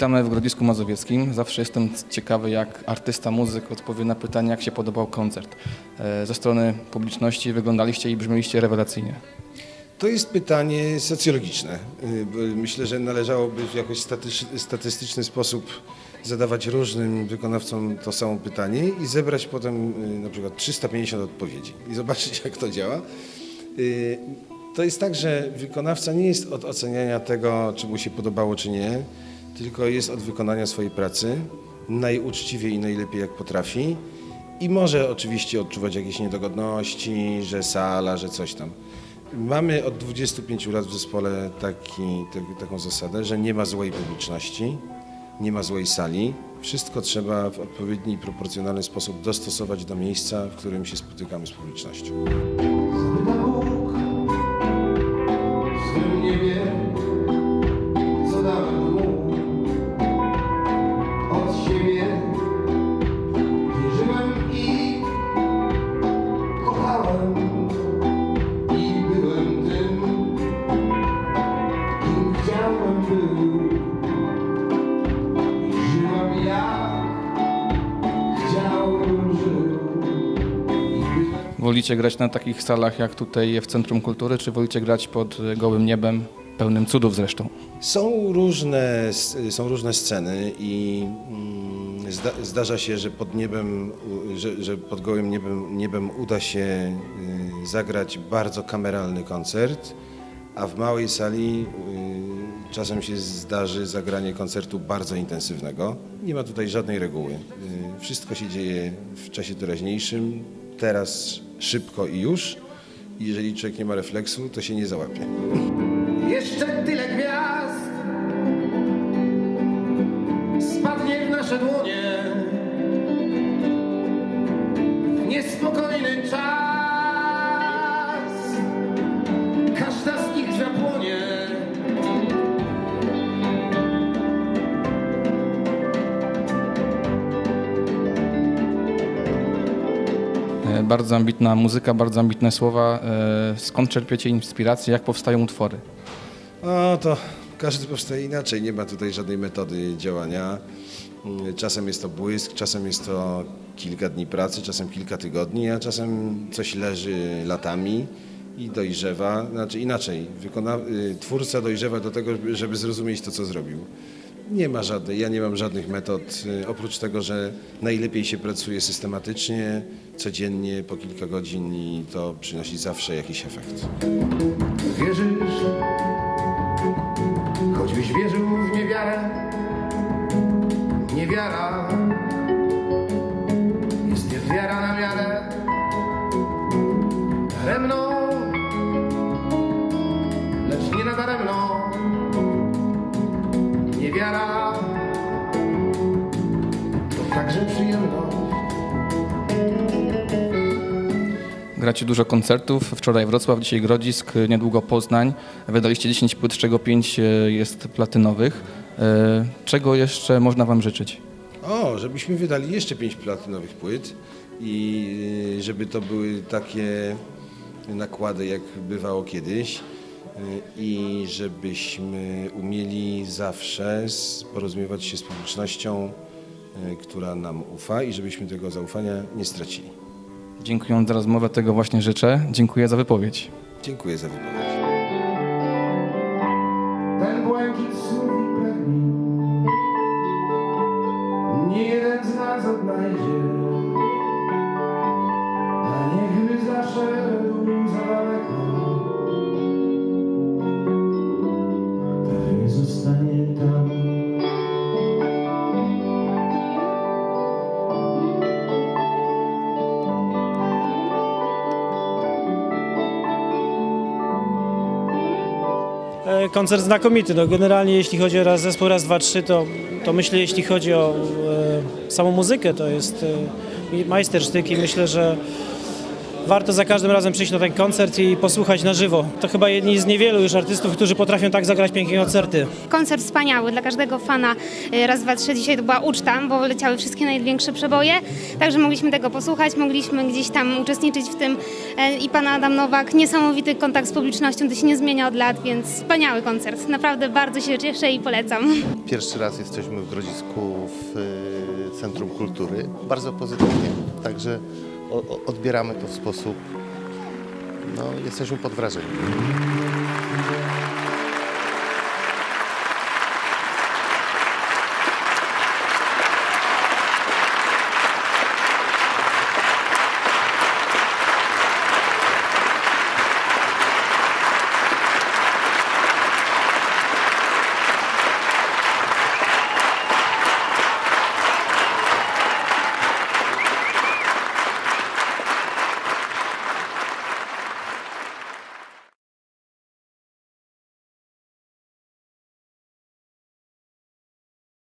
Witamy w Grodzisku Mazowieckim. Zawsze jestem ciekawy, jak artysta, muzyk odpowie na pytanie, jak się podobał koncert. E, Ze strony publiczności wyglądaliście i brzmieliście rewelacyjnie. To jest pytanie socjologiczne. Bo Myślę, że należałoby w jakoś statystyczny sposób zadawać różnym wykonawcom to samo pytanie i zebrać potem y, na przykład 350 odpowiedzi i zobaczyć, jak to działa. To jest tak, że wykonawca nie jest od oceniania tego, czy mu się podobało, czy nie, tylko jest od wykonania swojej pracy najuczciwiej i najlepiej, jak potrafi. I może oczywiście odczuwać jakieś niedogodności, że sala, że coś tam. Mamy od 25 lat w zespole taki, tak- taką zasadę, że nie ma złej publiczności, nie ma złej sali. Wszystko trzeba w odpowiedni i proporcjonalny sposób dostosować do miejsca, w którym się spotykamy z publicznością. Wolicie grać na takich salach jak tutaj w Centrum Kultury, czy wolicie grać pod gołym niebem, pełnym cudów zresztą? Są różne, są różne sceny i mm, zda, zdarza się, że pod niebem, że, że pod gołym niebem, niebem uda się y, zagrać bardzo kameralny koncert, a w małej sali y, czasem się zdarzy zagranie koncertu bardzo intensywnego. Nie ma tutaj żadnej reguły. Y, Wszystko się dzieje w czasie teraźniejszym, teraz szybko i już. Jeżeli człowiek nie ma refleksu, to się nie załapie. Jeszcze tyle gwiazd spadnie w nasze dłonie. W Bardzo ambitna muzyka, bardzo ambitne słowa. E, Skąd czerpiecie inspirację? Jak powstają utwory? O, to każdy powstaje inaczej, nie ma tutaj żadnej metody działania. Mm, Czasem jest to błysk, czasem jest to kilka dni pracy, czasem kilka tygodni, a czasem coś leży latami i dojrzewa. Znaczy inaczej, wykona... y, twórca dojrzewa do tego, żeby zrozumieć to, co zrobił. Nie ma żadnej, ja nie mam żadnych metod, y, oprócz tego, że najlepiej się pracuje systematycznie, codziennie, po kilka godzin i to przynosi zawsze jakiś efekt. Wierzysz, choćbyś wierzył w niewiarę, niewiara także przyjemność. Gracie dużo koncertów. Wczoraj Wrocław, dzisiaj Grodzisk, e, niedługo Poznań. Wydaliście 10 płyt, z czego 5 jest platynowych. E, Czego jeszcze można Wam życzyć? O, żebyśmy wydali jeszcze pięć platynowych płyt i y, żeby to były takie nakłady, jak bywało kiedyś i żebyśmy umieli zawsze porozumiewać się z publicznością, która nam ufa i żebyśmy tego zaufania nie stracili. Dziękuję za rozmowę, tego właśnie życzę. Dziękuję za wypowiedź. Dziękuję za wypowiedź. Ten błękit snów i pragnień Nie jeden z nas odnajdzie A niechby zaszedł Koncert znakomity. No, generalnie jeśli chodzi o raz zespół raz, dwa, trzy, to, to myślę, jeśli chodzi o e, samą muzykę, to jest e, majstersztyk i myślę, że warto za każdym razem przyjść na ten koncert i posłuchać na żywo. To chyba jedni z niewielu już artystów, którzy potrafią tak zagrać pięknie koncerty. Koncert wspaniały dla każdego fana. y, Raz, dwa, trzy. Dzisiaj to była uczta, bo leciały wszystkie największe przeboje. Także mogliśmy tego posłuchać, mogliśmy gdzieś tam uczestniczyć w tym. E, I pan Adam Nowak, niesamowity kontakt z publicznością, to się nie zmienia od lat, więc wspaniały koncert. Naprawdę bardzo się cieszę i polecam. Pierwszy raz jesteśmy w Grodzisku w y, Centrum Kultury. Bardzo pozytywnie, także odbieramy to w sposób, no jesteśmy pod wrażeniem.